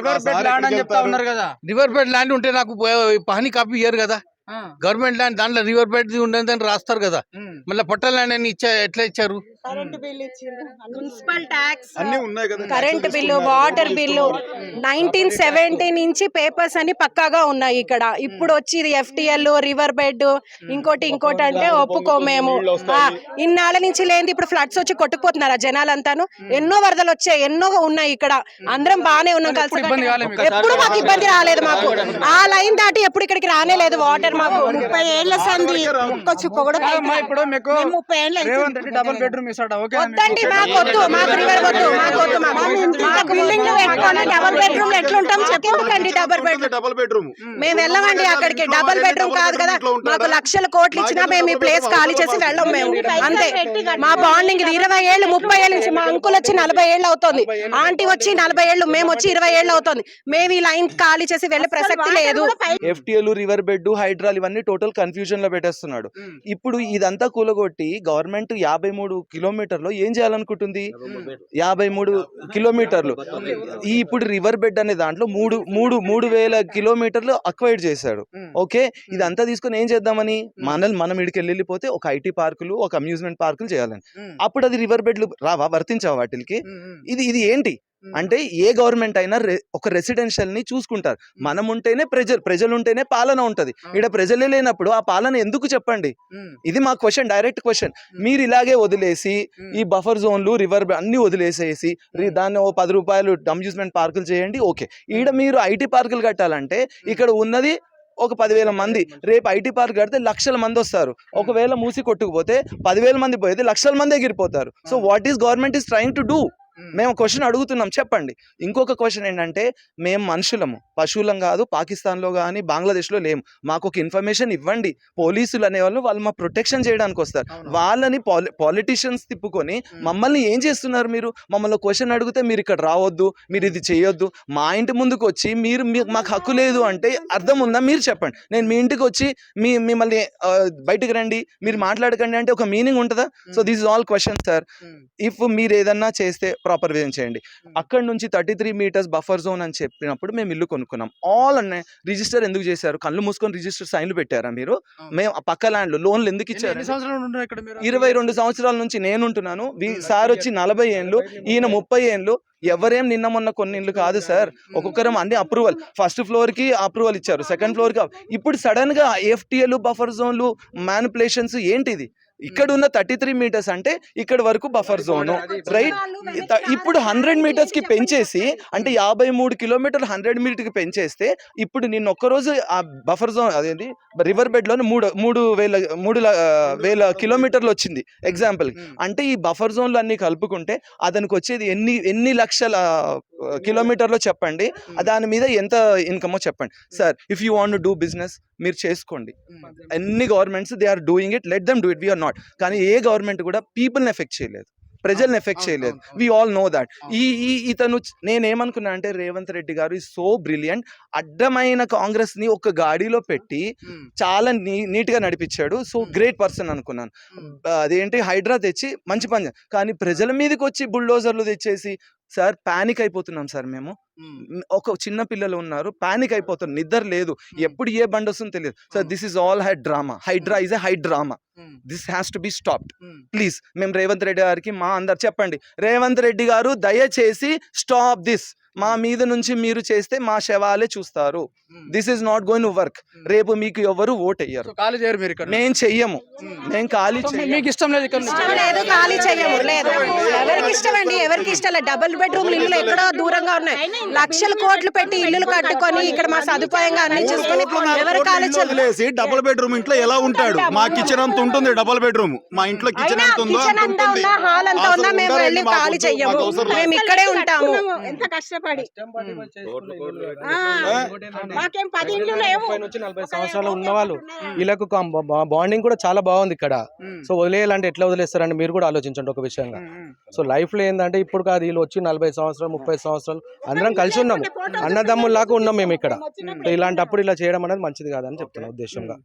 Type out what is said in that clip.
River bed land అని ఎక్కడికి చెప్తా వెళ్తారు? ఉన్నారు కదా. రివర్ బెడ్ ల్యాండ్ ఉంటే నాకు పహని కాపీ ఇయ్యరు కదా. గవర్నమెంట్ ల్యాండ్ దాంట్లో రివర్ బెడ్ ఉండదని రాస్తారు కదా. మళ్ళీ పట్ట ల్యాండ్ అని ఇచ్చా ఎట్లా ఇచ్చారు? కరెంట్ బిల్ మున్సిపల్ ట్యాక్స్ అన్ని ఉన్నాయి కదా current bill water bill nineteen seventy నుంచి పేపర్స్ అన్ని పక్కాగా ఉన్నాయి ఇక్కడ. ఇప్పుడు వచ్చి ఎఫ్టిఎల్ రివర్ బెడ్ ఇంకోటి ఇంకోటి అంటే ఒప్పుకోమేము ఆ, ఇన్నాళ్ళ నుంచి లేని ఇప్పుడు ఫ్లడ్స్ వచ్చి కొట్టుకుపోతున్నారా జనాలంతాను. ఎన్నో వరదలు వచ్చాయి ఎన్నో ఉన్నాయి ఇక్కడ. అందరం బానే ఉన్నాం ఎప్పుడు కలిసి? ఎప్పుడు మాకు ఇబ్బంది రాలేదు మాకు. ఆ లైన్ దాటి ఎప్పుడు ఇక్కడికి రానే లేదు వాటర్ మాకు. ముప్పై ఏళ్ళ సంది ఒక్క చుక్క కూడా కాదమ్మా, ఇప్పుడు మీకు మేము ముప్పై ఏళ్ళు డబుల్ బెడ్రూమ్ ఇస్తాడా ఓకే వద్దండి మాకు వద్దు మాకు రివర్ వద్దు మాకు వద్దు మాకు మాకు బిల్డింగ్ పెట్టుకొని డబుల్ బెడ్రూమ్ ఎట్లుంటాం చెప్పండి డబుల్ బెడ్రూమ్ డబుల్ బెడ్రూమ్. మేము వెళ్ళమండి అక్కడికి. డబుల్ బెడ్రూమ్ కాదు కదా. మాకు లక్షల కోట్లు ఇచ్చినా మేము ఈ ప్లేస్ ఖాళీ చేసి వెళ్ళం మేము. అంతే. మా బాండింగ్ ఇది ఇరవై ఏళ్ళు ముప్పై ఏళ్ళ నుంచి మా అంకుల్ వచ్చి నలభై ఏళ్ళు అవుతుంది. ఆంటీ వచ్చి నలభై ఏళ్ళు మేము వచ్చి ఇరవై ఏళ్ళు అవుతుంది. మేము ఈ లైన్ ఖాళీ చేసి వెళ్ళే ప్రసక్తి లేదు. ఎఫ్టిఎల్ రివర్ బెడ్ హైడ్రాల్ ఇవన్నీ టోటల్ కన్ఫ్యూజన్లో పెట్టేస్తున్నాడు. ఇప్పుడు ఇదంతా కూలగొట్టి గవర్నమెంట్ యాభై మూడు కిలోమీటర్లు ఏం చేయాలనుకుంటుంది? యాభై మూడు కిలోమీటర్లు. ఈ ఇప్పుడు రివర్ బెడ్ అనే దాంట్లో మూడు మూడు మూడు వేల కిలోమీటర్లు అక్వైర్ చేశాడు. ఓకే? ఇదంతా తీసుకొని ఏం చేద్దామని? మనల్ని మనం ఇడికి వెళ్ళిపోతే ఒక ఐటీ పార్కులు ఒక అమ్యూజ్మెంట్ పార్కులు చేయాలని. అప్పుడు అది రివర్ బెడ్లు రావా? వర్తించావా వాటికి? ఇది ఇది ఏంటి? అంటే ఏ గవర్నమెంట్ అయినా ఒక రెసిడెన్షియల్ని చూసుకుంటారు. మనం ఉంటేనే ప్రజలు ప్రజలు ఉంటేనే పాలన ఉంటది. ఇక్కడ ప్రజలే లేనప్పుడు ఆ పాలన ఎందుకు చెప్పండి? ఇది మా క్వశ్చన్ డైరెక్ట్ క్వశ్చన్. మీరు ఇలాగే వదిలేసి ఈ బఫర్ జోన్లు రివర్ అన్ని వదిలేసేసి దాన్ని ఓ పది రూపాయలు అమ్యూజ్మెంట్ పార్కులు చేయండి ఓకే. ఈడ మీరు ఐటీ పార్కులు కట్టాలంటే ఇక్కడ ఉన్నది ఒక పదివేల మంది. రేపు ఐటీ పార్క్ కడితే లక్షల మంది వస్తారు. ఒకవేళ మూసి కొట్టుకుపోతే పదివేల మంది పోతే లక్షల మంది ఎగిరిపోతారు. So what is government is trying to do? మేము క్వశ్చన్ అడుగుతున్నాం. చెప్పండి. ఇంకొక క్వశ్చన్ ఏంటంటే మేము మనుషులము. పశువులం కాదు పాకిస్తాన్లో కానీ బంగ్లాదేశ్లో లేము. మాకు ఒక ఇన్ఫర్మేషన్ ఇవ్వండి. పోలీసులు అనేవాళ్ళు వాళ్ళు మా ప్రొటెక్షన్ చేయడానికి వస్తారు. వాళ్ళని పాలిటిషియన్స్ తిప్పుకొని మమ్మల్ని ఏం చేస్తున్నారు మీరు? మమ్మల్ని క్వశ్చన్ అడిగితే మీరు ఇక్కడ రావద్దు మీరు ఇది చేయొద్దు. మా ఇంటి ముందుకు వచ్చి మీరు మాకు హక్కు లేదు అంటే అర్థం ఉందా? మీరు చెప్పండి. నేను మీ ఇంటికి వచ్చి మీ మిమ్మల్ని బయటికి రండి. మీరు మాట్లాడకండి అంటే ఒక మీనింగ్ ఉంటుందా? So this is all question sir. If మీరు ఏదన్నా చేస్తే ప్రాపర్ వేయం చేయండి. అక్కడ నుంచి thirty three metres buffer zone అని చెప్పినప్పుడు మేము ఇల్లు కొనుక్కున్నాం. ఆల్ అన్న రిజిస్టర్ ఎందుకు చేశారు? కళ్ళు మూసుకొని రిజిస్టర్ సైన్లు పెట్టారా మీరు? మేము పక్క ల్యాండ్లో లోన్లు ఎందుకు ఇచ్చారు ఇరవై రెండు సంవత్సరాల నుంచి నేను ఉంటున్నాను వీ- సార్ వచ్చి నలభై ఏండ్లు ఈయన ముప్పై ఏండ్లు ఎవరేం నిన్న మొన్న కొన్ని ఇల్లు కాదు సార్. ఒక్కొక్కరం అన్ని అప్రూవల్. ఫస్ట్ ఫ్లోర్కి అప్రూవల్ ఇచ్చారు సెకండ్ ఫ్లోర్కి ఇప్పుడు సడన్గా ఎఫ్టిఎల్ బఫర్ జోన్లు మ్యానిపులేషన్స్ ఏంటిది? ఇక్కడ ఉన్న థర్టీ త్రీ మీటర్స్ అంటే ఇక్కడ వరకు బఫర్ జోన్ రైట్? ఇప్పుడు హండ్రెడ్ మీటర్స్కి పెంచేసి అంటే యాభై మూడు కిలోమీటర్ హండ్రెడ్ మీటర్కి పెంచేస్తే ఇప్పుడు నిన్న ఒక్కరోజు ఆ బఫర్ జోన్ అదేంటి? రివర్ బెడ్లోనే మూడు మూడు వేల మూడు వేల కిలోమీటర్లు. వచ్చింది ఎగ్జాంపుల్ అంటే ఈ బఫర్ జోన్లు అన్ని కలుపుకుంటే అతనికి వచ్చేది ఎన్ని ఎన్ని లక్షల ఆ, కిలోమీటర్లో చెప్పండి. దాని మీద ఎంత ఇన్కమో చెప్పండి. Sir if you want do business మీరు చేసుకోండి. ఎన్ని governments they are doing it let them do it we are not కానీ ఏ గవర్నమెంట్ కూడా పీపుల్ని ఎఫెక్ట్ చేయలేదు. ప్రజల్ని ఎఫెక్ట్ చేయలేదు. We all know that. ఈ ఈ ఇతను నేనేమనుకున్నా అంటే రేవంత్ రెడ్డి గారు ఈ సో బ్రిలియంట్ అడ్డమైన కాంగ్రెస్ని ఒక గాడిలో పెట్టి చాలా నీ నీట్గా నడిపించాడు. So Hmm. గ్రేట్ పర్సన్ అనుకున్నాను. అదేంటి? హైడ్రా తెచ్చి మంచి పని కానీ ప్రజల మీదకి వచ్చి బుల్డోజర్లు తెచ్చేసి సార్ పానిక్ అయిపోతున్నాం సార్ మేము. ఒక చిన్న పిల్లలు ఉన్నారు పానిక్ అయిపోతున్నారు నిద్ర లేదు. ఎప్పుడు ఏ బండి వస్తుందో తెలియదు. Sir this is all high drama. Hydraa is a high drama. This has to be stopped. Please మేము రేవంత్ రెడ్డి గారికి మా అందరు చెప్పండి. రేవంత్ రెడ్డి గారు దయచేసి స్టాప్ దిస్. మా మీద నుంచి మీరు చేస్తే మా శవాలే చూస్తారు. This is not going to work రేపు మీకు ఎవరు ఓట్ అయ్యారు ఖాళీ చేయరు మీరు ఇక్కడ మేము చెయ్యము. మేము ఖాళీ మీకు ఇష్టం లేదు లేదు ఖాళీ చెయ్యము లేదు. ఎవరికి ఇష్టం అండి ఎవరికి ఇష్టం లేదు. డబుల్ బెడ్రూమ్ ఇల్లు ఎక్కడో దూరంగా ఉన్నాయి. లక్షల కోట్లు పెట్టి ఇల్లులు కట్టుకొని ఇక్కడ మా సదుపాయంగా అన్ని చూసుకొని ఎవరు ఖాళీ ఇల్లు వదిలేసి డబుల్ బెడ్రూమ్ ఇంట్లో ఎలా ఉంటాడు? మా కిచెన్ అంత ఉంటుంది డబుల్ బెడ్రూమ్ మా ఇంట్లో కిచెన్ ఉందో? అంత ఉన్నా హాల్ అంతా ఉన్నా మేము వెళ్ళి ఖాళీ చెయ్యము. మేము ఇక్కడే ఉంటాము. ఎంత కష్టపడి ఆ? మాకేం పది ఇండ్లు లేవు. నలభై సంవత్సరాలు ఉన్న వాళ్ళు వీళ్ళకు బాండింగ్ కూడా చాలా బాగుంది ఇక్కడ. సో వదిలేయాలంటే ఎట్లా వదిలేస్తారంటే మీరు కూడా ఆలోచించండి ఒక విషయంగా. సో లైఫ్లో ఏంటంటే ఇప్పుడు కాదు వీళ్ళు వచ్చి నలభై సంవత్సరాలు ముప్పై సంవత్సరాలు అందరం కలిసి ఉన్నాము. అన్నదమ్ముల్లాగా ఉన్నాం మేము ఇక్కడ. ఇలాంటప్పుడు ఇలా చేయడం అనేది మంచిది కాదని చెప్తున్నా ఉద్దేశంగా.